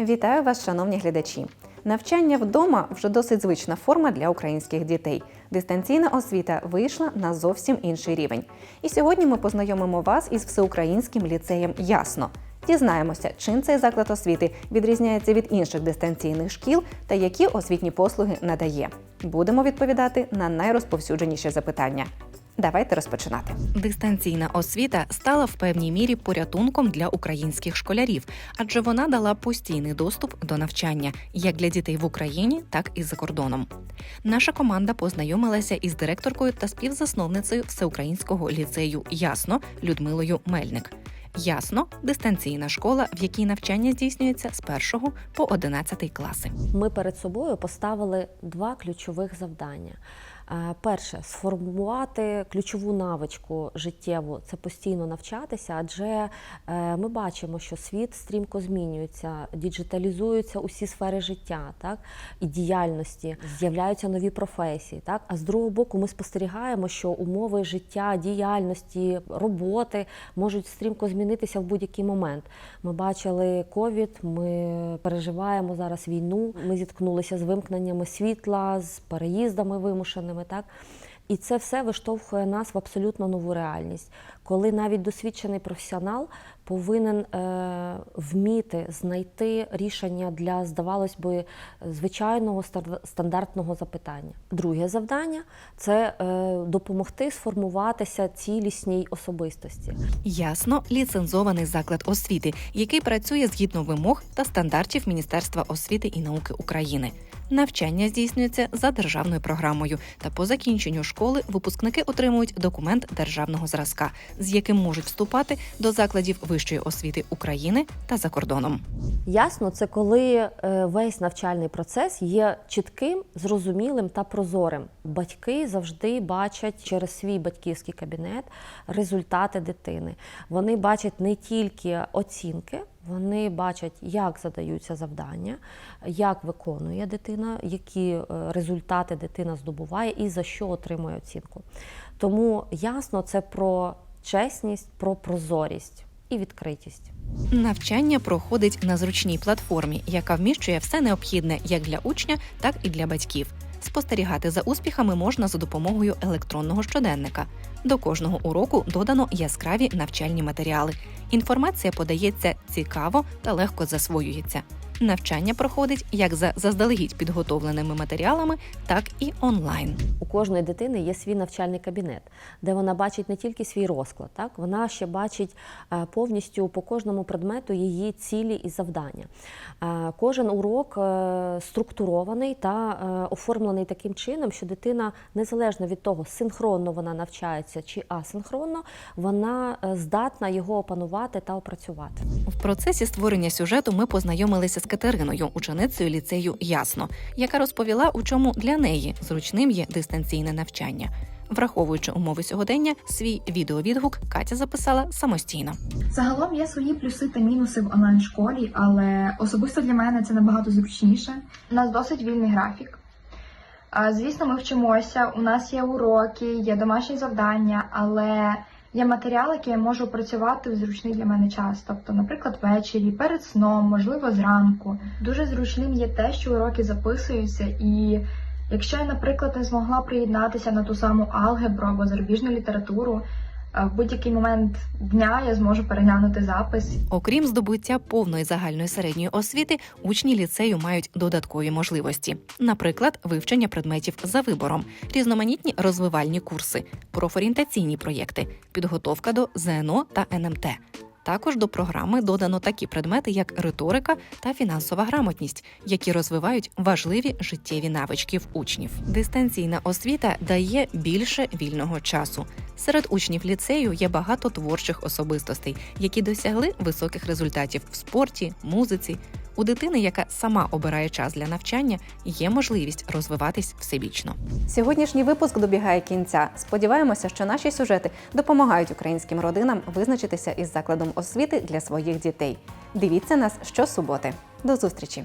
Вітаю вас, шановні глядачі. Навчання вдома вже досить звична форма для українських дітей. Дистанційна освіта вийшла на зовсім інший рівень. І сьогодні ми познайомимо вас із всеукраїнським ліцеєм Ясно. Дізнаємося, чим цей заклад освіти відрізняється від інших дистанційних шкіл та які освітні послуги надає. Будемо відповідати на найрозповсюдженіші запитання. Давайте розпочинати. Дистанційна освіта стала в певній мірі порятунком для українських школярів, адже вона дала постійний доступ до навчання як для дітей в Україні, так і за кордоном. Наша команда познайомилася із директоркою та співзасновницею всеукраїнського ліцею Ясно Людмилою Мельник. Ясно дистанційна школа, в якій навчання здійснюється з 1 по 11 класи. Ми перед собою поставили два ключових завдання. Е, Перше сформувати ключову навичку життєву це постійно навчатися, адже е, ми бачимо, що світ стрімко змінюється, діджиталізуються усі сфери життя, так і діяльності, з'являються нові професії. Так, а з другого боку, ми спостерігаємо, що умови життя, діяльності, роботи можуть стрімко змінитися в будь-який момент. Ми бачили ковід, ми переживаємо зараз війну. Ми зіткнулися з вимкненнями світла, з переїздами вимушеними. Так і це все виштовхує нас в абсолютно нову реальність, коли навіть досвідчений професіонал повинен е, вміти знайти рішення для, здавалось би, звичайного стандартного запитання. Друге завдання це е, допомогти сформуватися цілісній особистості. Ясно ліцензований заклад освіти, який працює згідно вимог та стандартів Міністерства освіти і науки України. Навчання здійснюється за державною програмою, та по закінченню школи випускники отримують документ державного зразка, з яким можуть вступати до закладів вищої освіти України та за кордоном. Ясно, це коли е, весь навчальний процес є чітким, зрозумілим та прозорим. Батьки завжди бачать через свій батьківський кабінет результати дитини. Вони бачать не тільки оцінки. Вони бачать, як задаються завдання, як виконує дитина, які е, результати дитина здобуває і за що отримує оцінку. Тому ясно, це про чесність, про прозорість і відкритість. Навчання проходить на зручній платформі, яка вміщує все необхідне як для учня, так і для батьків. Спостерігати за успіхами можна за допомогою електронного щоденника. До кожного уроку додано яскраві навчальні матеріали. Інформація подається цікаво та легко засвоюється. Навчання проходить як за заздалегідь підготовленими матеріалами, так і онлайн. У кожної дитини є свій навчальний кабінет, де вона бачить не тільки свій розклад, так вона ще бачить е, повністю по кожному предмету її цілі і завдання. Е, Кожен урок е, структурований та оформлений таким чином, що дитина, незалежно від того, синхронно вона навчається чи асинхронно, вона здатна його опанувати та опрацювати. В процесі створення сюжету ми познайомилися з Катериною, ученицею ліцею Ясно, яка розповіла, у чому для неї зручним є дистанційне навчання. Враховуючи умови сьогодення, свій відеовідгук Катя записала самостійно. Загалом є свої плюси та мінуси в онлайн-школі, але особисто для мене це набагато зручніше. У нас досить вільний графік. Звісно, ми вчимося, у нас є уроки, є домашні завдання, але є матеріал, який я можу працювати в зручний для мене час. Тобто, наприклад, ввечері, перед сном, можливо, зранку. Дуже зручним є те, що уроки записуються, і якщо я, наприклад, не змогла приєднатися на ту саму алгебру або зарубіжну літературу, в будь-який момент дня я зможу переглянути запис Окрім здобуття повної загальної середньої освіти, учні ліцею мають додаткові можливості, наприклад, вивчення предметів за вибором, різноманітні розвивальні курси, профорієнтаційні проєкти, підготовка до ЗНО та НМТ. Також до програми додано такі предмети, як риторика та фінансова грамотність, які розвивають важливі життєві навички в учнів. Дистанційна освіта дає більше вільного часу. Серед учнів ліцею є багато творчих особистостей, які досягли високих результатів в спорті, музиці. У дитини, яка сама обирає час для навчання, є можливість розвиватись всебічно. Сьогоднішній випуск добігає кінця. Сподіваємося, що наші сюжети допомагають українським родинам визначитися із закладом освіти для своїх дітей. Дивіться нас щосуботи. До зустрічі!